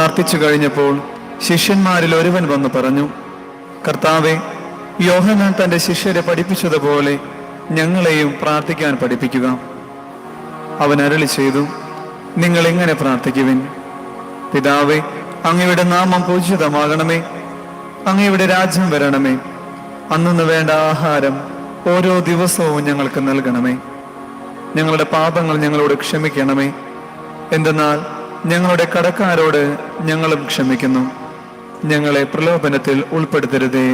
പ്രാർത്ഥിച്ചു കഴിഞ്ഞപ്പോൾ ശിഷ്യന്മാരിൽ ഒരുവൻ വന്ന് പറഞ്ഞു കർത്താവെ യോഹനാൻ തന്റെ ശിഷ്യരെ പഠിപ്പിച്ചതുപോലെ ഞങ്ങളെയും പ്രാർത്ഥിക്കാൻ പഠിപ്പിക്കുക. അവൻ അരളി ചെയ്തു നിങ്ങൾ എങ്ങനെ പ്രാർത്ഥിക്കുവിൻ. പിതാവെ അങ്ങയുടെ നാമം പൂജിതമാകണമേ. അങ്ങയുടെ രാജ്യം വരണമേ. അന്നു വേണ്ട ആഹാരം ഓരോ ദിവസവും ഞങ്ങൾക്ക് നൽകണമേ. ഞങ്ങളുടെ പാപങ്ങൾ ഞങ്ങളോട് ക്ഷമിക്കണമേ. എന്തെന്നാൽ ഞങ്ങളുടെ കടക്കാരോട് ഞങ്ങളും ക്ഷമിക്കുന്നു. ഞങ്ങളെ പ്രലോഭനത്തിൽ ഉൾപ്പെടുത്തരുതേ.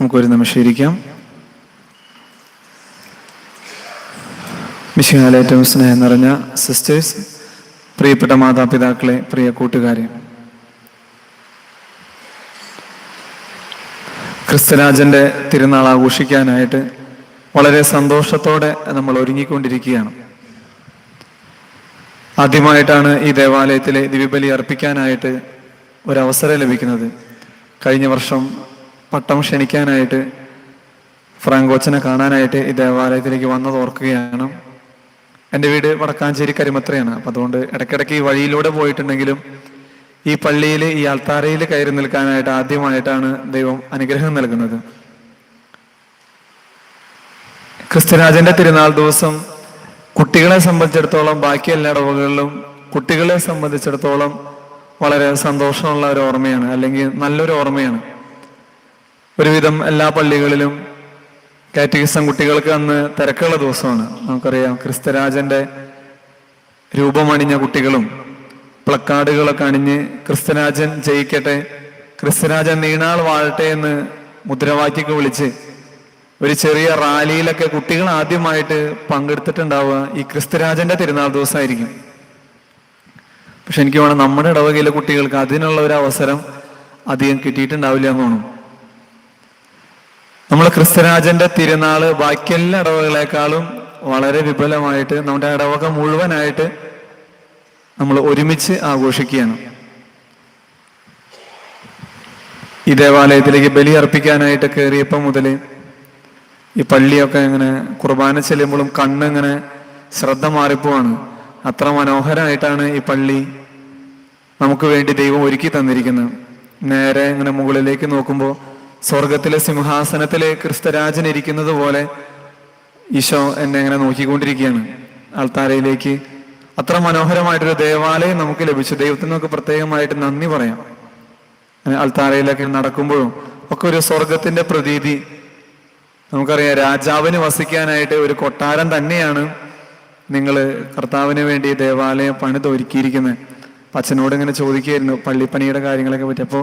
നമുക്കൊരു നിമിഷം ഇരിക്കാം. മിശിഹാലെ ഏറ്റവും സ്നേഹം നിറഞ്ഞ സിസ്റ്റേഴ്സ് പ്രിയപ്പെട്ട മാതാപിതാക്കളെ പ്രിയ കൂട്ടുകാരെ. ക്രിസ്തരാജന്റെ തിരുനാൾ ആഘോഷിക്കാനായിട്ട് വളരെ സന്തോഷത്തോടെ നമ്മൾ ഒരുങ്ങിക്കൊണ്ടിരിക്കുകയാണ്. ആദ്യമായിട്ടാണ് ഈ ദേവാലയത്തിലെ ദിവ്യബലി അർപ്പിക്കാനായിട്ട് ഒരവസരം ലഭിക്കുന്നത്. കഴിഞ്ഞ വർഷം പട്ടം ക്ഷണിക്കാനായിട്ട് ഫ്രാങ്കോച്ചനെ കാണാനായിട്ട് ഈ ദേവാലയത്തിലേക്ക് വന്നത് ഓർക്കുകയാണ്. എന്റെ വീട് വടക്കാഞ്ചേരി കരിമത്രയാണ്. അപ്പം അതുകൊണ്ട് ഇടയ്ക്കിടയ്ക്ക് ഈ വഴിയിലൂടെ പോയിട്ടുണ്ടെങ്കിലും ഈ പള്ളിയിൽ ഈ അൾത്താരയിൽ കയറി നിൽക്കാനായിട്ട് ആദ്യമായിട്ടാണ് ദൈവം അനുഗ്രഹം നൽകുന്നത്. ക്രിസ്തുരാജന്റെ തിരുനാൾ ദിവസം കുട്ടികളെ സംബന്ധിച്ചിടത്തോളം ബാക്കി എല്ലാ ഇടവകളിലും കുട്ടികളെ സംബന്ധിച്ചിടത്തോളം വളരെ സന്തോഷമുള്ള ഒരു ഓർമ്മയാണ് അല്ലെങ്കിൽ നല്ലൊരു ഓർമ്മയാണ്. ഒരുവിധം എല്ലാ പള്ളികളിലും കാറ്റഗിസം കുട്ടികൾക്ക് അന്ന് തിരക്കുള്ള ദിവസമാണ്. നമുക്കറിയാം ക്രിസ്തുരാജന്റെ രൂപമണിഞ്ഞ കുട്ടികളും പ്ലക്കാർഡുകളൊക്കെ അണിഞ്ഞ് ക്രിസ്തുരാജൻ ജയിക്കട്ടെ ക്രിസ്തുരാജൻ നീണാൾ വാഴട്ടെ എന്ന് മുദ്രാവാക്യൊക്കെ വിളിച്ച് ഒരു ചെറിയ റാലിയിലൊക്കെ കുട്ടികൾ ആദ്യമായിട്ട് പങ്കെടുത്തിട്ടുണ്ടാവുക ഈ ക്രിസ്തുരാജന്റെ തിരുനാൾ ദിവസമായിരിക്കും. പക്ഷെ എനിക്ക് വേണം നമ്മുടെ ഇടവകയിലെ കുട്ടികൾക്ക് അതിനുള്ള ഒരു അവസരം അധികം കിട്ടിയിട്ടുണ്ടാവില്ല എന്ന് തോന്നുന്നു. നമ്മൾ ക്രിസ്തുരാജന്റെ തിരുനാൾ ബാക്കിയെല്ലാ ഇടവകളെക്കാളും വളരെ വിപുലമായിട്ട് നമ്മുടെ ഇടവക മുഴുവനായിട്ട് നമ്മൾ ഒരുമിച്ച് ആഘോഷിക്കുകയാണ്. ഈ ദേവാലയത്തിലേക്ക് ബലി അർപ്പിക്കാനായിട്ട് കയറിയപ്പോൾ മുതൽ ഈ പള്ളിയൊക്കെ ഇങ്ങനെ കുർബാന ചെല്ലുമ്പോഴും കണ്ണ് ഇങ്ങനെ ശ്രദ്ധ മാറിപ്പോവാണ്. അത്ര മനോഹരമായിട്ടാണ് ഈ പള്ളി നമുക്ക് വേണ്ടി ദൈവം ഒരുക്കി തന്നിരിക്കുന്നത്. നേരെ ഇങ്ങനെ മുകളിലേക്ക് നോക്കുമ്പോൾ സ്വർഗത്തിലെ സിംഹാസനത്തിലെ ക്രിസ്തരാജൻ ഇരിക്കുന്നത് പോലെ ഈശോ എന്നെ ഇങ്ങനെ നോക്കിക്കൊണ്ടിരിക്കുകയാണ്. ആൾത്താരയിലേക്ക് അത്ര മനോഹരമായിട്ടൊരു ദേവാലയം നമുക്ക് ലഭിച്ചു. ദൈവത്തിന് നമുക്ക് പ്രത്യേകമായിട്ട് നന്ദി പറയാം. അൽത്താരയിലൊക്കെ നടക്കുമ്പോഴും ഒക്കെ ഒരു സ്വർഗത്തിന്റെ പ്രതീതി നമുക്കറിയാം രാജാവിന് വസിക്കാനായിട്ട് ഒരു കൊട്ടാരം തന്നെയാണ് നിങ്ങൾ കർത്താവിന് വേണ്ടി ദേവാലയം പണിത് ഒരുക്കിയിരിക്കുന്നത്. അച്ഛനോട് ഇങ്ങനെ ചോദിക്കുകയായിരുന്നു പള്ളിപ്പണിയുടെ കാര്യങ്ങളൊക്കെ പറ്റി. അപ്പോൾ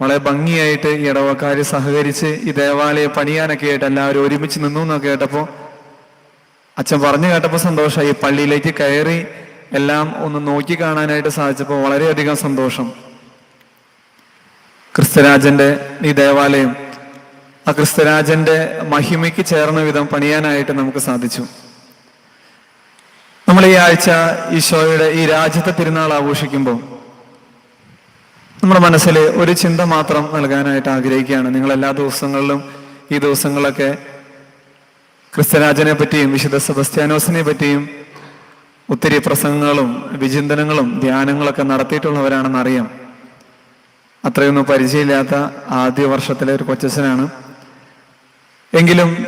വളരെ ഭംഗിയായിട്ട് ഈ ഇടവക്കാർ സഹകരിച്ച് ഈ ദേവാലയം പണിയാനൊക്കെ ആയിട്ട് എല്ലാവരും ഒരുമിച്ച് നിന്നു എന്നൊക്കെ കേട്ടപ്പോൾ അച്ഛൻ പറഞ്ഞു കേട്ടപ്പോൾ സന്തോഷമായി. പള്ളിയിലേക്ക് കയറി എല്ലാം ഒന്ന് നോക്കി കാണാനായിട്ട് സാധിച്ചപ്പോൾ വളരെയധികം സന്തോഷം. ക്രിസ്തുരാജന്റെ ഈ ദേവാലയം ആ ക്രിസ്തുരാജന്റെ മഹിമയ്ക്ക് ചേർന്ന വിധം പണിയാനായിട്ട് നമുക്ക് സാധിച്ചു. നമ്മൾ ഈ ആഴ്ച ഈശോയുടെ ഈ രാജ്യത്തെ തിരുനാൾ ആഘോഷിക്കുമ്പോൾ നമ്മുടെ മനസ്സിൽ ഒരു ചിന്ത മാത്രം നൽകാനായിട്ട് ആഗ്രഹിക്കുകയാണ്. നിങ്ങൾ എല്ലാ ദിവസങ്ങളിലും ഈ ദിവസങ്ങളൊക്കെ ക്രിസ്തരാജനെ പറ്റിയും വിശുദ്ധ സെബസ്ത്യാനോസിനെ പറ്റിയും ഒത്തിരി പ്രസംഗങ്ങളും വിചിന്തനങ്ങളും ധ്യാനങ്ങളൊക്കെ നടത്തിയിട്ടുള്ളവരാണെന്ന് അറിയാം. അത്രയൊന്നും പരിചയമില്ലാത്ത ആദ്യ വർഷത്തിലെ ഒരു കൊച്ചച്ഛനാണ്. എങ്കിലും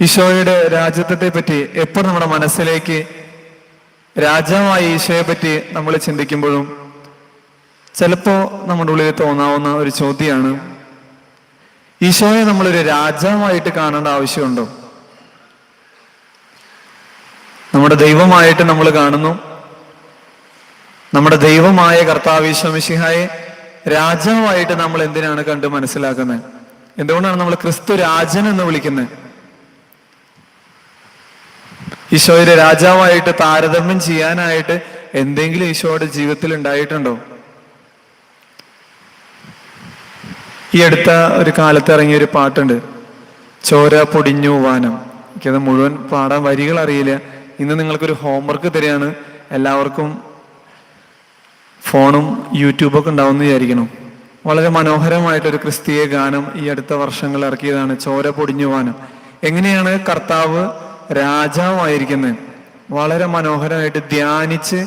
ഈശോയുടെ രാജ്യത്തെ പറ്റി എപ്പോൾ നമ്മുടെ മനസ്സിലേക്ക് രാജാവായ ഈശോയെ പറ്റി നമ്മൾ ചിന്തിക്കുമ്പോഴും ചിലപ്പോ നമ്മുടെ ഉള്ളിൽ തോന്നാവുന്ന ഒരു ചോദ്യമാണ് ഈശോയെ നമ്മളൊരു രാജാവായിട്ട് കാണേണ്ട ആവശ്യമുണ്ടോ? നമ്മുടെ ദൈവമായിട്ട് നമ്മൾ കാണുന്നു. നമ്മുടെ ദൈവമായ കർത്താവ് ഈശോ മിശിഹായെ രാജാവായിട്ട് നമ്മൾ എന്തിനാണ് കണ്ട് മനസ്സിലാക്കുന്നത്? എന്തുകൊണ്ടാണ് നമ്മൾ ക്രിസ്തു രാജൻ എന്ന് വിളിക്കുന്നത്? ഈശോയുടെ രാജാവായിട്ട് താരതമ്യം ചെയ്യാനായിട്ട് എന്തെങ്കിലും ഈശോയുടെ ജീവിതത്തിൽ ഉണ്ടായിട്ടുണ്ടോ? ഈ അടുത്ത ഒരു കാലത്ത് ഇറങ്ങിയ ഒരു പാട്ടുണ്ട്. ചോര പൊടിഞ്ഞു വാനം. എനിക്കത് മുഴുവൻ പാടാൻ വരികൾ അറിയില്ല. ഇന്ന് നിങ്ങൾക്കൊരു ഹോംവർക്ക് തരികയാണ്. എല്ലാവർക്കും ഫോണും യൂട്യൂബൊക്കെ ഉണ്ടാവും എന്ന് വിചാരിക്കണം വളരെ മനോഹരമായിട്ടൊരു ക്രിസ്തീയ ഗാനം ഈ അടുത്ത വർഷങ്ങൾ ഇറക്കിയതാണ് ചോര പൊടിഞ്ഞു വാനം എങ്ങനെയാണ് കർത്താവ് രാജാവായിരിക്കുന്നത് വളരെ മനോഹരമായിട്ട് ധ്യാനിച്ച്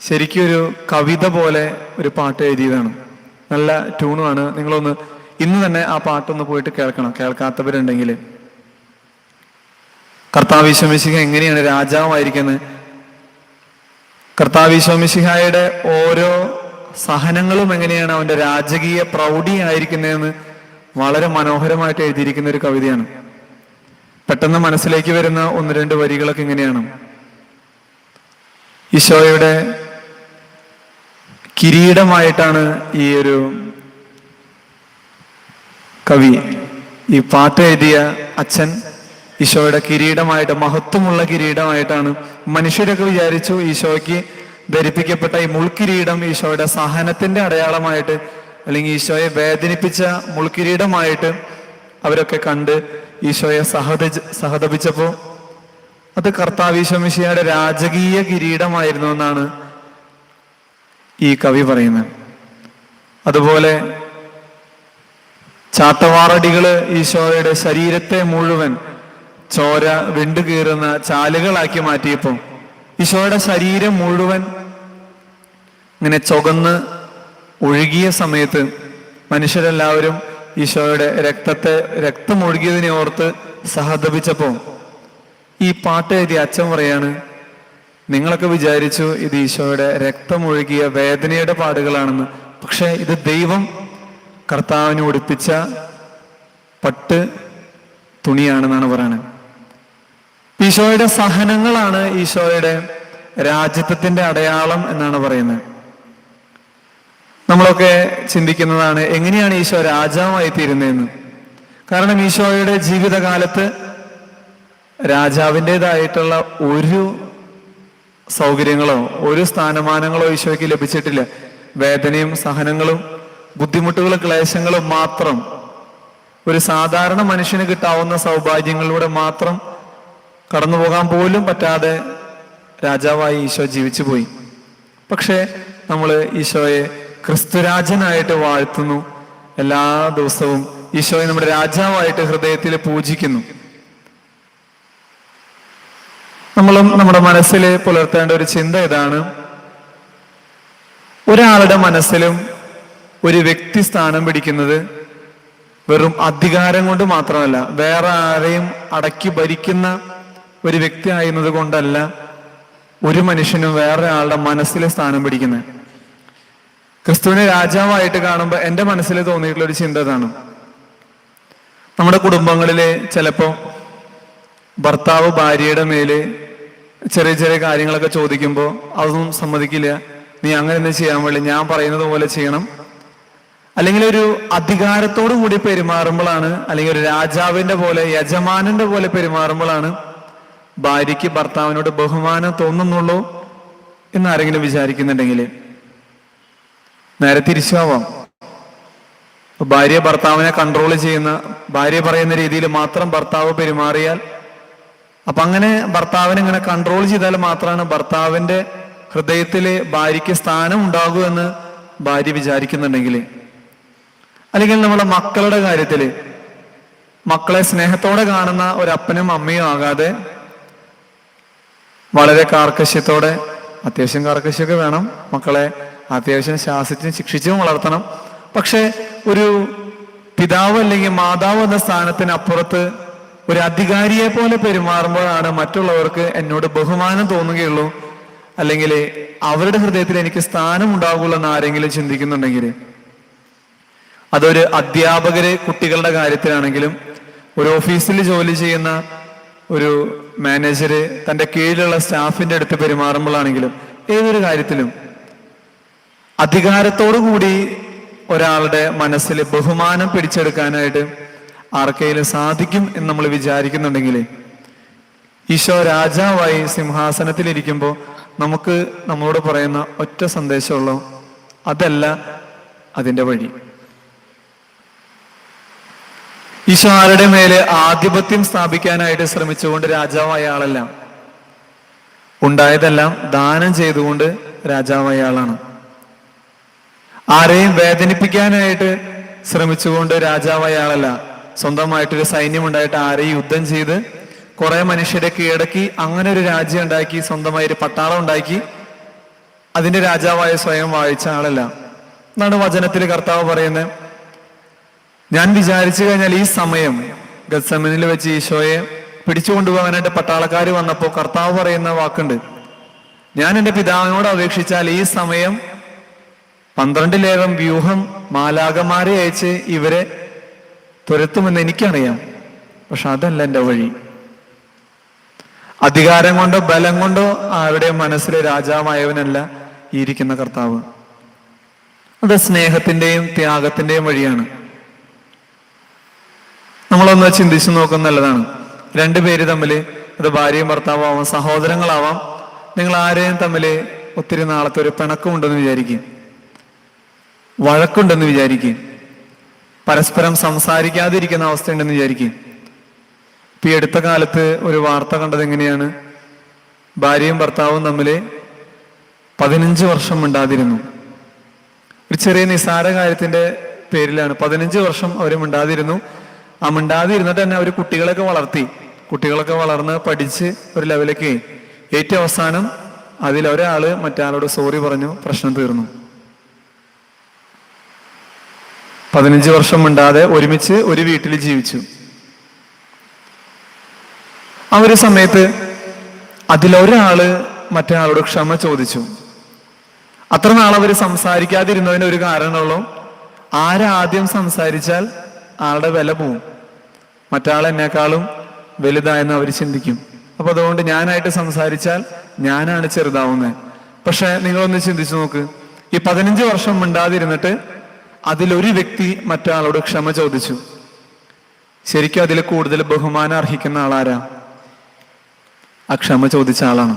ശരിക്കും ഒരു കവിത പോലെ ഒരു പാട്ട് എഴുതിയതാണ്. നല്ല ട്യൂണുമാണ് നിങ്ങളൊന്ന് ഇന്ന് തന്നെ ആ പാട്ടൊന്ന് പോയിട്ട് കേൾക്കണം. കേൾക്കാത്തവരുണ്ടെങ്കിൽ. കർത്താവ് കർത്താവിശ്വമിശിഹ എങ്ങനെയാണ് രാജാവായിരിക്കുന്നത് കർത്താവ് വിശ്വമിശിഹായുടെ ഓരോ സഹനങ്ങളും എങ്ങനെയാണ് അവന്റെ രാജകീയ പ്രൗഢി ആയിരിക്കുന്നതെന്ന് വളരെ മനോഹരമായിട്ട് എഴുതിയിരിക്കുന്ന ഒരു കവിതയാണ്. പെട്ടെന്ന് മനസ്സിലേക്ക് വരുന്ന ഒന്ന് രണ്ട് വരികളൊക്കെ എങ്ങനെയാണ് ഈശോയുടെ കിരീടമായിട്ടാണ് ഈ ഒരു കവി ഈ പാട്ട് എഴുതിയ അച്ഛൻ ഈശോയുടെ കിരീടമായിട്ട് മഹത്വമുള്ള കിരീടമായിട്ടാണ് മനുഷ്യരൊക്കെ വിചാരിച്ചു ഈശോയ്ക്ക് ധരിപ്പിക്കപ്പെട്ട ഈ മുൾക്കിരീടം ഈശോയുടെ സഹനത്തിന്റെ അടയാളമായിട്ട് അല്ലെങ്കിൽ ഈശോയെ വേദനിപ്പിച്ച മുൾക്കിരീടമായിട്ട് അവരൊക്കെ കണ്ട് ഈശോയെ സഹത സഹതപിച്ചപ്പോ അത് കർത്താവ് ഈശോമിശിയുടെ രാജകീയ കിരീടമായിരുന്നു എന്നാണ് ഈ കവി പറയുന്നത്. അതുപോലെ ചാത്തവാറടികൾ ഈശോയുടെ ശരീരത്തെ മുഴുവൻ ചോര വിണ്ടുകീറുന്ന ചാലുകളാക്കി മാറ്റിയപ്പോൾ ഈശോയുടെ ശരീരം മുഴുവൻ ഇങ്ങനെ ചുകന്ന് ഒഴുകിയ സമയത്ത് മനുഷ്യരെല്ലാവരും ഈശോയുടെ രക്തത്തെ രക്തം ഒഴുകിയതിനെ ഓർത്ത് സഹതപിച്ചപ്പോ ഈ പാട്ട് എഴുതിയ അച്ഛൻ പറയാണ് നിങ്ങളൊക്കെ വിചാരിച്ചു ഇത് ഈശോയുടെ രക്തമൊഴുകിയ വേദനയുടെ പാടുകളാണെന്ന്. പക്ഷേ ഇത് ദൈവം കർത്താവിന് ഉടുപ്പിച്ച പട്ട് തുണിയാണെന്നാണ് പറയുന്നത് ഈശോയുടെ സഹനങ്ങളാണ് ഈശോയുടെ രാജ്യത്വത്തിന്റെ അടയാളം എന്നാണ് പറയുന്നത്. നമ്മളൊക്കെ ചിന്തിക്കുന്നതാണ് എങ്ങനെയാണ് ഈശോ രാജാവായി തീരുന്നതെന്ന്. കാരണം ഈശോയുടെ ജീവിതകാലത്ത് രാജാവിന്റെതായിട്ടുള്ള ഒരു സൗകര്യങ്ങളോ ഒരു സ്ഥാനമാനങ്ങളോ ഈശോയ്ക്ക് ലഭിച്ചിട്ടില്ല. വേദനയും സഹനങ്ങളും ബുദ്ധിമുട്ടുകളും ക്ലേശങ്ങളും മാത്രം ഒരു സാധാരണ മനുഷ്യന് കിട്ടാവുന്ന സൗഭാഗ്യങ്ങളിലൂടെ മാത്രം കടന്നു പോകാൻ പോലും പറ്റാതെ രാജാവായി ഈശോ ജീവിച്ചു പോയി പക്ഷേ നമ്മൾ ഈശോയെ ക്രിസ്തുരാജനായിട്ട് വാഴ്ത്തുന്നു. എല്ലാ ദിവസവും ഈശോയെ നമ്മുടെ രാജാവായിട്ട് ഹൃദയത്തിൽ പൂജിക്കുന്നു. നമ്മളും നമ്മുടെ മനസ്സിൽ പുലർത്തേണ്ട ഒരു ചിന്ത ഇതാണ്. ഒരാളുടെ മനസ്സിലും ഒരു വ്യക്തി സ്ഥാനം പിടിക്കുന്നത് വെറും അധികാരം കൊണ്ട് മാത്രമല്ല വേറെ ആരെയും അടക്കി ഭരിക്കുന്ന ഒരു വ്യക്തി ആയിരുന്നത് കൊണ്ടല്ല ഒരു മനുഷ്യനും വേറെ ആളുടെ മനസ്സിൽ സ്ഥാനം പിടിക്കുന്നത്. ക്രിസ്തുവിനെ രാജാവായിട്ട് കാണുമ്പോൾ എന്റെ മനസ്സിൽ തോന്നിയിട്ടുള്ള ഒരു ചിന്ത ഇതാണ്. നമ്മുടെ കുടുംബങ്ങളിൽ ചിലപ്പോൾ ഭർത്താവ് ഭാര്യയുടെ മേൽ ചെറിയ ചെറിയ കാര്യങ്ങളൊക്കെ ചോദിക്കുമ്പോൾ അതൊന്നും സമ്മതിക്കില്ല. നീ അങ്ങനെ ഒന്നും ചെയ്യാൻ വേണ്ടി ഞാൻ പറയുന്നത് പോലെ ചെയ്യണം. അല്ലെങ്കിൽ ഒരു അധികാരത്തോടു കൂടി പെരുമാറുമ്പോഴാണ് അല്ലെങ്കിൽ ഒരു രാജാവിന്റെ പോലെ യജമാനന്റെ പോലെ പെരുമാറുമ്പോഴാണ് ഭാര്യയ്ക്ക് ഭർത്താവിനോട് ബഹുമാനം തോന്നുന്നുള്ളൂ എന്ന് ആരെങ്കിലും വിചാരിക്കുന്നുണ്ടെങ്കിൽ നേരെ തിരിച്ചാവാം ഭാര്യ ഭർത്താവിനെ കൺട്രോൾ ചെയ്യുന്ന ഭാര്യ പറയുന്ന രീതിയിൽ മാത്രം ഭർത്താവ് പെരുമാറിയാൽ അപ്പൊ അങ്ങനെ ഭർത്താവിനെ ഇങ്ങനെ കൺട്രോൾ ചെയ്താൽ മാത്രമാണ് ഭർത്താവിന്റെ ഹൃദയത്തിൽ ഭാര്യയ്ക്ക് സ്ഥാനം ഉണ്ടാകൂ എന്ന് ഭാര്യ വിചാരിക്കുന്നുണ്ടെങ്കിൽ. അല്ലെങ്കിൽ നമ്മളെ മക്കളുടെ കാര്യത്തിൽ മക്കളെ സ്നേഹത്തോടെ കാണുന്ന ഒരു അപ്പനും അമ്മയും ആകാതെ വളരെ കാർക്കശ്യത്തോടെ അത്യാവശ്യം കാർക്കശ്യമൊക്കെ വേണം. മക്കളെ അത്യാവശ്യം ശാസിച്ചും ശിക്ഷിച്ചും വളർത്തണം. പക്ഷെ ഒരു പിതാവ് അല്ലെങ്കിൽ മാതാവ് എന്ന സ്ഥാനത്തിനപ്പുറത്ത് ഒരു അധികാരിയെ പോലെ പെരുമാറുമ്പോഴാണ് മറ്റുള്ളവർക്ക് എന്നോട് ബഹുമാനം തോന്നുകയുള്ളൂ. അല്ലെങ്കിൽ അവരുടെ ഹൃദയത്തിൽ എനിക്ക് സ്ഥാനം ഉണ്ടാകുള്ളൂ എന്ന് ആരെങ്കിലും ചിന്തിക്കുന്നുണ്ടെങ്കിൽ. അതൊരു അധ്യാപകര് കുട്ടികളുടെ കാര്യത്തിലാണെങ്കിലും ഒരു ഓഫീസിൽ ജോലി ചെയ്യുന്ന ഒരു മാനേജര് തന്റെ കീഴിലുള്ള സ്റ്റാഫിന്റെ അടുത്ത് പെരുമാറുമ്പോഴാണെങ്കിലും ഏതൊരു കാര്യത്തിലും കൂടി ഒരാളുടെ മനസ്സിൽ ബഹുമാനം പിടിച്ചെടുക്കാനായിട്ട് ആർക്കെങ്കിലും സാധിക്കും എന്ന് നമ്മൾ വിചാരിക്കുന്നുണ്ടെങ്കിൽ ഈശോ രാജാവായി സിംഹാസനത്തിൽ ഇരിക്കുമ്പോൾ നമുക്ക് നമ്മളോട് പറയുന്ന ഒറ്റ സന്ദേശമുള്ളൂ അതല്ല അതിന്റെ വഴി. ഈശോ ആരുടെ മേലെ ആധിപത്യം സ്ഥാപിക്കാനായിട്ട് ശ്രമിച്ചുകൊണ്ട് രാജാവായ ആളല്ല. ഉണ്ടായതെല്ലാം ദാനം ചെയ്തുകൊണ്ട് രാജാവായ ആളാണ്. ആരെയും വേദനിപ്പിക്കാനായിട്ട് ശ്രമിച്ചുകൊണ്ട് രാജാവായ ആളല്ല. സ്വന്തമായിട്ടൊരു സൈന്യം ഉണ്ടായിട്ട് ആരെയും യുദ്ധം ചെയ്ത് കുറെ മനുഷ്യരെ കീഴടക്കി അങ്ങനെ ഒരു രാജ്യം ഉണ്ടാക്കി സ്വന്തമായി ഒരു പട്ടാളം ഉണ്ടാക്കി അതിന്റെ രാജാവായ സ്വയം വായിച്ച ആളല്ല. എന്നാണ് വചനത്തിൽ കർത്താവ് പറയുന്നത്. ഞാൻ വിചാരിച്ചു കഴിഞ്ഞാൽ ഈ സമയം ഗത്സമനിൽ വെച്ച് ഈശോയെ പിടിച്ചു കൊണ്ടുപോകാനായിട്ട് പട്ടാളക്കാർ വന്നപ്പോൾ കർത്താവ് പറയുന്ന വാക്കുണ്ട്. ഞാൻ എന്റെ പിതാവിനോട് അപേക്ഷിച്ചാൽ ഈ സമയം പന്ത്രണ്ടിലേകം വ്യൂഹം മാലാകമാരെ അയച്ച് ഇവരെ തുരത്തുമെന്ന് എനിക്കറിയാം. പക്ഷെ അതല്ല എന്റെ വഴി. അധികാരം കൊണ്ടോ ബലം കൊണ്ടോ ആരുടെ മനസ്സിലെ രാജാവായവനല്ല ഈ ഇരിക്കുന്ന കർത്താവ്. അത് സ്നേഹത്തിന്റെയും ത്യാഗത്തിന്റെയും വഴിയാണ്. നമ്മളൊന്ന് ചിന്തിച്ചു നോക്കുന്ന നല്ലതാണ്. രണ്ടുപേര് തമ്മിൽ അത് ഭാര്യയും ഭർത്താവാവാം സഹോദരങ്ങളാവാം. നിങ്ങൾ ആരെയും തമ്മിൽ ഒത്തിരി നാളത്തെ ഒരു പിണക്കമുണ്ടെന്ന് വിചാരിക്കും. വഴക്കുണ്ടെന്ന് വിചാരിക്കും. പരസ്പരം സംസാരിക്കാതിരിക്കുന്ന അവസ്ഥയുണ്ടെന്ന് വിചാരിക്കും. ഇപ്പൊ ഈ അടുത്ത കാലത്ത് ഒരു വാർത്ത കണ്ടത് എങ്ങനെയാണ്? ഭാര്യയും ഭർത്താവും തമ്മിൽ പതിനഞ്ച് വർഷം മിണ്ടാതിരുന്നു. ഒരു ചെറിയ നിസാര കാര്യത്തിന്റെ പേരിലാണ് പതിനഞ്ച് വർഷം അവർ മിണ്ടാതിരുന്നു. ആ മിണ്ടാതിരുന്നിട്ട് തന്നെ അവർ കുട്ടികളൊക്കെ വളർത്തി. കുട്ടികളൊക്കെ വളർന്ന് പഠിച്ച് ഒരു ലെവലൊക്കെ ഏറ്റവും അവസാനം അതിൽ ഒരാൾ മറ്റാളോട് സോറി പറഞ്ഞു പ്രശ്നം തീർന്നു. പതിനഞ്ച് വർഷം മിണ്ടാതെ ഒരുമിച്ച് ഒരു വീട്ടിൽ ജീവിച്ചു. ആ ഒരു സമയത്ത് അതിലൊരാൾ മറ്റൊരാളോട് ക്ഷമ ചോദിച്ചു. അത്ര അവർ സംസാരിക്കാതിരുന്നതിന് ഒരു കാരണമുള്ളൂ. ആരാദ്യം സംസാരിച്ചാൽ ആളുടെ വില പോവും. മറ്റാൾ എന്നെക്കാളും വലുതായെന്ന് അവർ ചിന്തിക്കും. അപ്പൊ അതുകൊണ്ട് ഞാനായിട്ട് സംസാരിച്ചാൽ ഞാനാണ് ചെറുതാവുന്നത് പക്ഷെ നിങ്ങളൊന്ന് ചിന്തിച്ചു നോക്ക്. ഈ പതിനഞ്ച് വർഷം മിണ്ടാതിരുന്നിട്ട് അതിലൊരു വ്യക്തി മറ്റാളോട് ക്ഷമ ചോദിച്ചു. ശരിക്കും അതിൽ കൂടുതൽ ബഹുമാനം അർഹിക്കുന്ന ആളാരാ? ആ ക്ഷമ ചോദിച്ച ആളാണ്.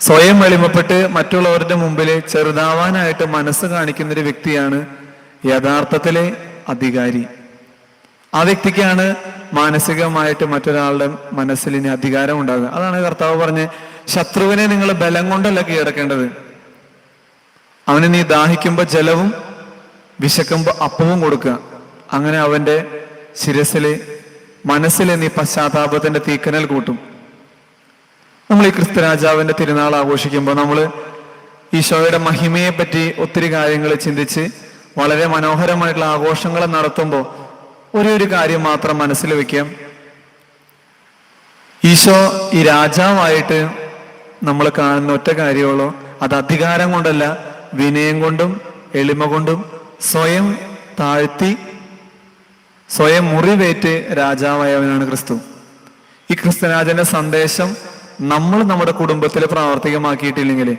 സ്വയം വെളിമപ്പെട്ട് മറ്റുള്ളവരുടെ മുമ്പിൽ ചെറുതാവാനായിട്ട് മനസ്സ് കാണിക്കുന്ന ഒരു വ്യക്തിയാണ് യഥാർത്ഥത്തിലെ അധികാരി. ആ വ്യക്തിക്കാണ് മാനസികമായിട്ട് മറ്റൊരാളുടെ മനസ്സിൽ ഇനി അധികാരം ഉണ്ടാകുക. അതാണ് കർത്താവ് പറഞ്ഞ് ശത്രുവിനെ നിങ്ങൾ ബലം കൊണ്ടല്ല കീഴടക്കേണ്ടത്. അവന് നീ ദാഹിക്കുമ്പോൾ ജലവും വിശക്കുമ്പോൾ അപ്പവും കൊടുക്കുക. അങ്ങനെ അവന്റെ ശിരസിലെ മനസ്സിലെ നീ പശ്ചാത്താപത്തിന്റെ തീക്കനൽ കൂട്ടും. നമ്മൾ ഈ ക്രിസ്തുരാജാവിന്റെ തിരുനാൾ ആഘോഷിക്കുമ്പോൾ നമ്മൾ ഈശോയുടെ മഹിമയെ പറ്റി ഒത്തിരി കാര്യങ്ങൾ ചിന്തിച്ച് വളരെ മനോഹരമായിട്ടുള്ള ആഘോഷങ്ങൾ നടത്തുമ്പോൾ ഒരേ ഒരു കാര്യം മാത്രം മനസ്സിൽ വെക്കാം. ഈശോ ഈ രാജാവായിട്ട് നമ്മൾ കാണുന്ന ഒറ്റ കാര്യമുള്ളൂ. അത് അധികാരം കൊണ്ടല്ല വിനയം കൊണ്ടും എളിമ കൊണ്ടും സ്വയം താഴ്ത്തി സ്വയം മുറിവേറ്റ് രാജാവായവനാണ് ക്രിസ്തു. ഈ ക്രിസ്തുരാജന്റെ സന്ദേശം നമ്മൾ നമ്മുടെ കുടുംബത്തിൽ പ്രാവർത്തികമാക്കിയിട്ടില്ലെങ്കിൽ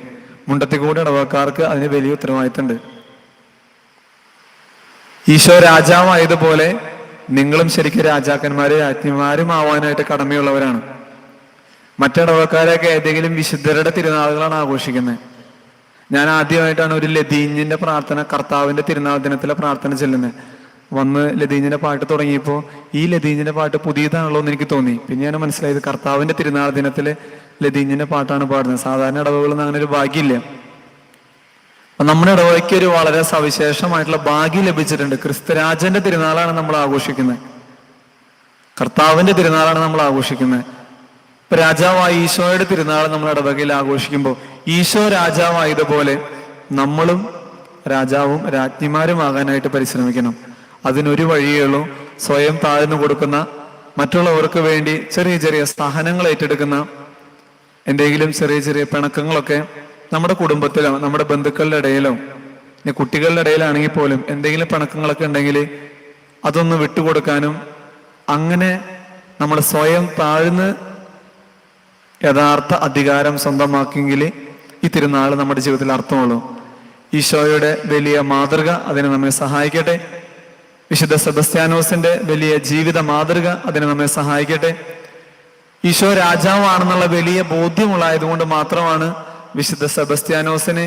മുണ്ടത്തിക്കൂട് ഇടവക്കാർക്ക് അതിന് വലിയ ഉത്തരവാദിത്തമുണ്ട്. ഈശോ രാജാവായതുപോലെ നിങ്ങളും ശരിക്കും രാജാക്കന്മാരും രാജ്ഞിമാരും ആവാനായിട്ട് കടമയുള്ളവരാണ്. മറ്റിടവക്കാരൊക്കെ ഏതെങ്കിലും വിശുദ്ധരുടെ തിരുനാളുകളാണ് ആഘോഷിക്കുന്നത്. ഞാൻ ആദ്യമായിട്ടാണ് ഒരു ലതീഞ്ഞിന്റെ പ്രാർത്ഥന കർത്താവിന്റെ തിരുനാൾ ദിനത്തിലെ പ്രാർത്ഥന ചെല്ലുന്നത്. വന്ന് ലതീഞ്ഞിന്റെ പാട്ട് തുടങ്ങിയപ്പോൾ ഈ ലതീഞ്ഞിന്റെ പാട്ട് പുതിയതാണല്ലോ എന്ന് എനിക്ക് തോന്നി. പിന്നെ ഞാൻ മനസ്സിലായത് കർത്താവിന്റെ തിരുനാൾ ദിനത്തിലെ ലതീഞ്ഞിന്റെ പാട്ടാണ് പാടുന്നത്. സാധാരണ ഇടവകളിൽ അങ്ങനെ ഒരു ഭാഗ്യമില്ല. നമ്മുടെ ഇടവഴയ്ക്ക് ഒരു വളരെ സവിശേഷമായിട്ടുള്ള ഭാഗ്യം ലഭിച്ചിട്ടുണ്ട്. ക്രിസ്തുരാജന്റെ തിരുനാളാണ് നമ്മൾ ആഘോഷിക്കുന്നത്. കർത്താവിന്റെ തിരുനാളാണ് നമ്മൾ ആഘോഷിക്കുന്നത്. ഇപ്പൊ രാജാവായ ഈശോയുടെ തിരുനാൾ നമ്മൾ ഇടവകയിൽ ആഘോഷിക്കുമ്പോൾ ഈശോ രാജാവായതുപോലെ നമ്മളും രാജാവും രാജ്ഞിമാരുമാകാനായിട്ട് പരിശ്രമിക്കണം. അതിനൊരു വഴിയേ ഉള്ളൂ. സ്വയം താഴ്ന്നു കൊടുക്കുന്ന മറ്റുള്ളവർക്ക് വേണ്ടി ചെറിയ ചെറിയ സഹനങ്ങൾ ഏറ്റെടുക്കുന്ന എന്തെങ്കിലും ചെറിയ ചെറിയ പിണക്കങ്ങളൊക്കെ നമ്മുടെ കുടുംബത്തിലോ നമ്മുടെ ബന്ധുക്കളുടെ ഇടയിലോ കുട്ടികളുടെ ഇടയിലാണെങ്കിൽ പോലും എന്തെങ്കിലും പിണക്കങ്ങളൊക്കെ ഉണ്ടെങ്കിൽ അതൊന്ന് വിട്ടുകൊടുക്കാനും അങ്ങനെ നമ്മൾ സ്വയം താഴ്ന്ന് യഥാർത്ഥ അധികാരം സ്വന്തമാക്കിയെങ്കിൽ ഈ തിരുനാൾ നമ്മുടെ ജീവിതത്തിൽ അർത്ഥമുള്ളൂ. ഈശോയുടെ വലിയ മാതൃക അതിനെ നമ്മെ സഹായിക്കട്ടെ. വിശുദ്ധ സെബസ്ത്യാനോസിന്റെ വലിയ ജീവിത മാതൃക അതിനെ നമ്മെ സഹായിക്കട്ടെ. ഈശോ രാജാവാണെന്നുള്ള വലിയ ബോധ്യമുള്ളായതുകൊണ്ട് മാത്രമാണ് വിശുദ്ധ സെബസ്ത്യാനോസിന്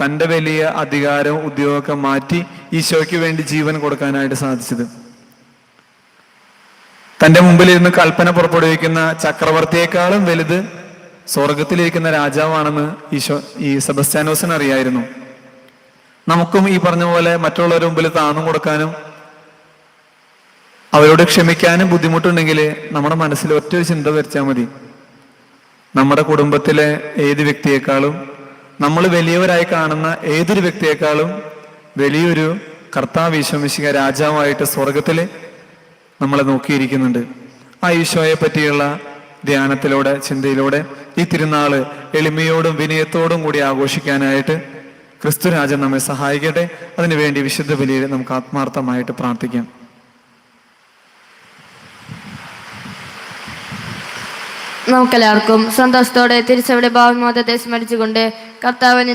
തന്റെ വലിയ അധികാരവും ഉദ്യോഗമൊക്കെ മാറ്റി ഈശോയ്ക്ക് വേണ്ടി ജീവൻ കൊടുക്കാനായിട്ട് സാധിച്ചത്. തന്റെ മുമ്പിലിരുന്ന് കൽപ്പന പുറപ്പെടുവിക്കുന്ന ചക്രവർത്തിയെക്കാളും വലുത് സ്വർഗത്തിലിരിക്കുന്ന രാജാവാണെന്ന് ഈശോ ഈ സെബസ്ത്യാനോസിന് അറിയായിരുന്നു. നമുക്കും ഈ പറഞ്ഞ പോലെ മറ്റുള്ളവരുടെ മുമ്പിൽ താന്നും കൊടുക്കാനും അവരോട് ക്ഷമിക്കാനും ബുദ്ധിമുട്ടുണ്ടെങ്കിൽ നമ്മുടെ മനസ്സിൽ ഒറ്റ ചിന്ത വരച്ചാൽ മതി. നമ്മുടെ കുടുംബത്തിലെ ഏത് വ്യക്തിയെക്കാളും നമ്മൾ വലിയവരായി കാണുന്ന ഏതൊരു വ്യക്തിയെക്കാളും വലിയൊരു കർത്താവ് ഈശോമിശിക രാജാവായിട്ട് സ്വർഗത്തിൽ നമ്മളെ നോക്കിയിരിക്കുന്നുണ്ട്. ആ ഈശോയെ പറ്റിയുള്ള ധ്യാനത്തിലൂടെ ചിന്തയിലൂടെ ഈ തിരുനാൾ എളിമയോടും വിനയത്തോടും കൂടി ആഘോഷിക്കാനായിട്ട് ക്രിസ്തുരാജൻ നമ്മെ സഹായിക്കട്ടെ. അതിനുവേണ്ടി വിശുദ്ധ ബലിയിൽ നമുക്ക് ആത്മാർത്ഥമായിട്ട് പ്രാർത്ഥിക്കാം. നമുക്കെല്ലാവർക്കും സന്തോഷത്തോടെ തിരിച്ചവിടെ ഭാവി മോദത്തെ സ്മരിച്ചുകൊണ്ട് കർത്താവിന്റെ